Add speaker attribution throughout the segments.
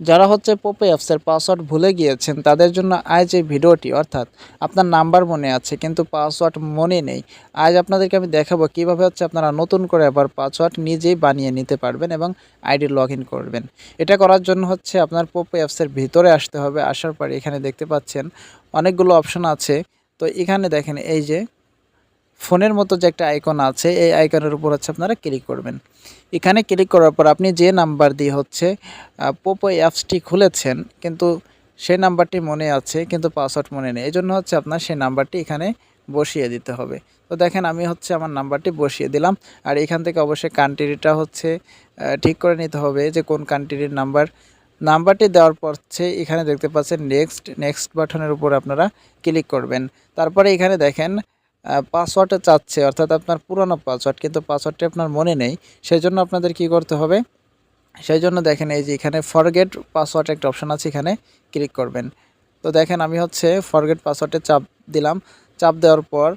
Speaker 1: যারা হচ্ছে পোপে অ্যাপসের পাসওয়ার্ড ভুলে গিয়েছেন, তাদের জন্য আজ এই ভিডিওটি, অর্থাৎ আপনার নাম্বার মনে আছে, কিন্তু পাসওয়ার্ড মনে নেই। আজ আপনাদেরকে আমি দেখাবো কীভাবে হচ্ছে আপনারা নতুন করে আবার পাসওয়ার্ড নিজেই বানিয়ে নিতে পারবেন এবং আইডি লগ করবেন। এটা করার জন্য হচ্ছে আপনার পোপে অ্যাপসের ভিতরে আসতে হবে। আসার পরে এখানে দেখতে পাচ্ছেন অনেকগুলো অপশন আছে। তো এখানে দেখেন, এই যে ফোনের মতো যে একটা আইকন আছে, এই আইকনের উপর হচ্ছে আপনারা ক্লিক করবেন। এখানে ক্লিক করার পর আপনি যে নাম্বার দিয়ে হচ্ছে পোপো অ্যাপসটি খুলেছেন, কিন্তু সেই নাম্বারটি মনে আছে, কিন্তু পাসওয়ার্ড মনে নেই। এই জন্য হচ্ছে আপনার সেই নাম্বারটি এখানে বসিয়ে দিতে হবে। তো দেখেন, আমি হচ্ছে আমার নাম্বারটি বসিয়ে দিলাম। আর এখান থেকে অবশ্যই কান্ট্রিটা হচ্ছে ঠিক করে নিতে হবে যে কোন কান্ট্রির নাম্বার। নাম্বারটি দেওয়ার পর হচ্ছে এখানে দেখতে পাচ্ছেন নেক্সট নেক্সট বাটনের উপর আপনারা ক্লিক করবেন। তারপরে এখানে দেখেন পাসওয়ার্ডটা চাচ্ছে, অর্থাৎ আপনার পুরনো পাসওয়ার্ড কিন্তু পাসওয়ার্ডটি আপনার মনে নেই। সেই জন্য আপনাদের কি করতে হবে? সেই জন্য দেখেন, এই যে এখানে ফরগেট পাসওয়ার্ড একটা অপশন আছে, এখানে ক্লিক করবেন। তো দেখেন, আমি হচ্ছে ফরগেট পাসওয়ার্ডে চাপ দিলাম। চাপ দেওয়ার পর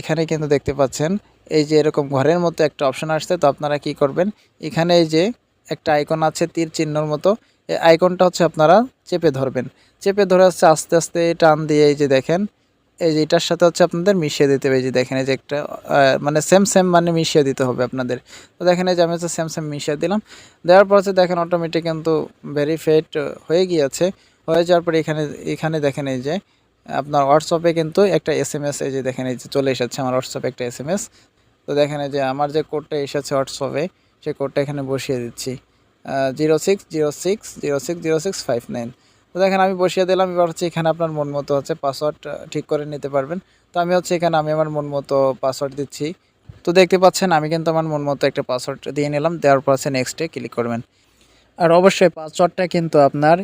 Speaker 1: এখানে কিন্তু দেখতে পাচ্ছেন, এই যে এরকম ঘরের মতো একটা অপশন আসছে। তো আপনারা কি করবেন? এখানে এই যে একটা আইকন আছে, তীর চিহ্নর মতো। এই আইকনটা হচ্ছে আপনারা চেপে ধরবেন। চেপে ধরে হচ্ছে আস্তে আস্তে টান দিয়ে এই যে দেখেন এই যে এটার সাথে হচ্ছে আপনাদের মিশিয়ে দিতে হবে যে দেখেন এই যে একটা মানে সেম সেম মানে মিশিয়ে দিতে হবে আপনাদের। তো দেখেন এই যে আমি হচ্ছে সেম সেম মিশিয়ে দিলাম। দেওয়ার পর হচ্ছে দেখেন অটোমেটিক কিন্তু ভেরিফাইড হয়ে গিয়েছে। হয়ে যাওয়ার পরে এখানে এখানে দেখেন এই যে আপনার হোয়াটসঅ্যাপে কিন্তু একটা এস এম এস এই যে দেখেন এই যে চলে এসেছে আমার হোয়াটসঅ্যাপে একটা এস এম এস তো দেখেন এই যে আমার যে কোডটা এসেছে হোয়াটসঅ্যাপে সেই কোডটা এখানে বসিয়ে দিচ্ছি। Zero six zero six zero six zero six five nine তো দেখেন আমি বসিয়ে দিলাম, এবার হচ্ছে এখানে আপনার মন মতো হচ্ছে পাসওয়ার্ড ঠিক করে নিতে পারবেন। তো আমি হচ্ছে এখানে, আমি আমার মন মতো পাসওয়ার্ড দিচ্ছি। তো দেখতে পাচ্ছেন, আমি কিন্তু আমার মন মতো একটা পাসওয়ার্ড দিয়ে নিলাম, দেওয়ার পর হচ্ছে নেক্সটে ক্লিক করবেন। আর অবশ্যই পাসওয়ার্ডটা কিন্তু আপনার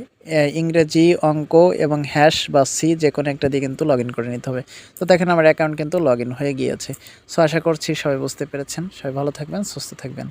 Speaker 1: ইংরেজি, অঙ্ক এবং হ্যাশ বা সি যে কোনো একটা দিয়ে কিন্তু লগ করে নিতে হবে। তো দেখেন আমার অ্যাকাউন্ট কিন্তু লগ হয়ে গিয়েছে। সো আশা করছি সবাই বুঝতে পেরেছেন। সবাই ভালো থাকবেন, সুস্থ থাকবেন।